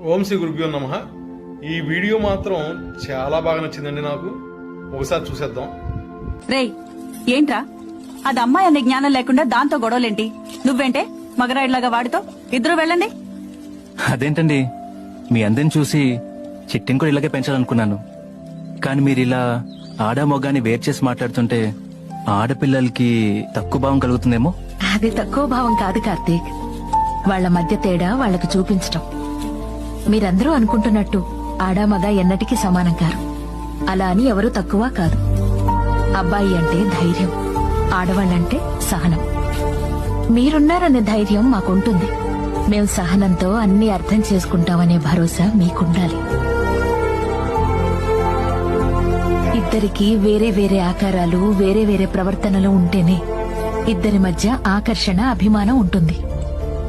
ఓం శ్రీ గురుభ్యో నమ. ఈ వీడియో మాత్రం చాలా బాగా నచ్చిందండి నాకు. ఒకసారి చూసేద్దాం. రేయ్ ఏంట్రా? అది అమ్మాయి అనే జ్ఞానం లేకుండా దాంతో గొడవలేంటి? నువ్వేంటే? మగరాయిలాగా వాడితో? ఇద్దరు వెళ్ళండి. అదేంటండి? మీ అందరిని చూసి చిట్టిని కూడా ఇలాగే పెంచాలనుకున్నాను. కానీ మీరు ఇలా ఆడ మొగాని వేరు చేసి మాట్లాడుతుంటే ఆడపిల్లలకి తక్కువ భావం కలుగుతుందేమో? అది తక్కువ భావం కాదు కార్తీక్. వాళ్ళ మధ్య తేడా వాళ్ళకి చూపించటం. మీరందరూ అనుకుంటున్నట్టు ఆడామగ ఎన్నటికీ సమానం కారు. అలా అని ఎవరూ తక్కువ కాదు. అబ్బాయి అంటే ధైర్యం ఆడవాళ్ళంటే సహనం. మీరున్నారనే ధైర్యం మాకుంటుంది. మేం సహనంతో అన్ని అర్థం చేసుకుంటామనే భరోసా మీకుండాలి. ఇద్దరికి వేరే వేరే ఆకారాలు వేరే వేరే ప్రవర్తనలు ఉంటేనే ఇద్దరి మధ్య ఆకర్షణ అభిమానం ఉంటుంది.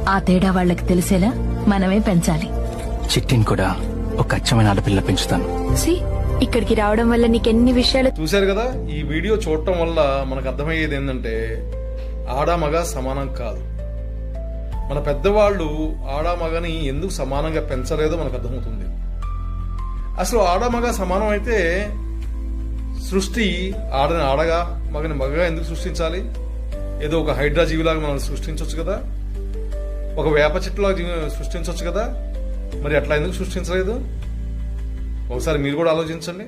ఆ తేడా వాళ్ళకు తెలిసేలా మనమే పెంచాలి. చిట్టిని కూడా ఒక అచ్చమైన ఆడపిల్ల పెంచుతాను. సి ఇక్కడికి రావడం వల్ల నీకెన్ని విషయాలు చూశారు కదా ఈ వీడియో చూడటం వల్ల మనకు అర్థమయ్యేది ఏంటంటే ఆడ మగ సమానం కాదు. మన పెద్దవాళ్ళు ఆడ మగని ఎందుకు సమానంగా పెంచలేదో మనకు అర్థమవుతుంది. అసలు ఆడ మగ సమానం అయితే సృష్టి ఆడని ఆడగా మగని మగగా ఎందుకు సృష్టించాలి? ఏదో ఒక హైడ్రా జీవిలాగా మనం సృష్టించవచ్చు కదా. ఒక వేప చెట్టులాగా సృష్టించవచ్చు కదా. మరి అట్లా ఎందుకు సృష్టించలేదు? ఒకసారి మీరు కూడా ఆలోచించండి.